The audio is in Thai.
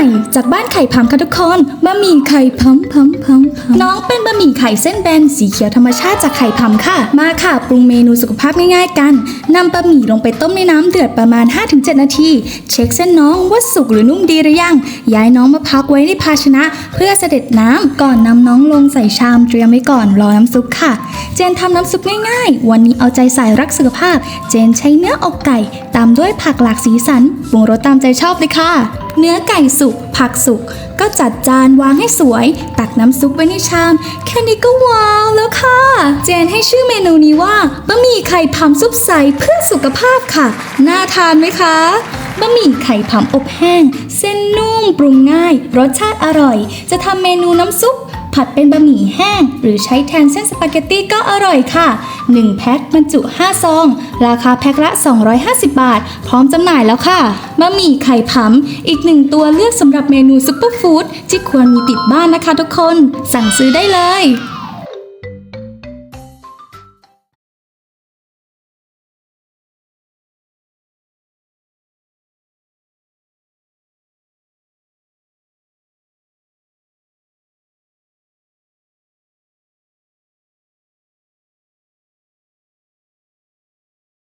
ม่จากบ้านไข่พำค่ะทุกคนบะหมี่ไข่พำพำพำพำน้องเป็นบะหมี่ไข่เส้นแบนสีเขียวธรรมชาติจากไข่พำค่ะ มาค่ะ ปรุงเมนูสุขภาพง่ายๆกันนำบะหมี่ลงไปต้มในน้ำเดือดประมาณ 5-7 นาที เช็คเส้นน้องว่าสุกหรือนุ่มดีหรือยัง ย้ายน้องมาพักไว้ในภาชนะ เพื่อเสด็จน้ำก่อนนำน้องลงใส่ชามเตรียมไว้ก่อนรอน้ำซุปค่ะ เจนทำน้ำซุปง่ายๆ วันนี้เอาใจใส่รักสุขภาพ เจนใช้เนื้ออกไก่ ตามด้วยผักหลากสีสันปรุงรสตามใจชอบเลยค่ะ เนื้อไก่สุก ผักสุก ก็จัดจานวางให้สวย ตักน้ำซุปไว้ในชาม แค่นี้ก็ว้าวแล้วค่ะ เจนให้ชื่อเมนูนี้ว่าบะหมี่ไข่พำซุปใสเพื่อสุขภาพค่ะ น่าทานไหมคะบะหมี่ไข่ผำอบแห้ง เส้นนุ่มปรุงง่าย รสชาติอร่อย จะทำเมนูน้ำซุป ผัดเป็นบะหมี่แห้ง หรือใช้แทนเส้นสปาเกตตี้ก็อร่อยค่ะ 1 แพ็คบรรจุ 5 ซอง ราคาแพ็คละ 250 บาท พร้อมจำหน่ายแล้วค่ะบะหมี่ไข่ผำอีกหนึ่งตัวเลือกสำหรับเมนูซุปเปอร์ฟู้ดที่ควรมีติดบ้านนะคะทุกคน สั่งซื้อได้เลย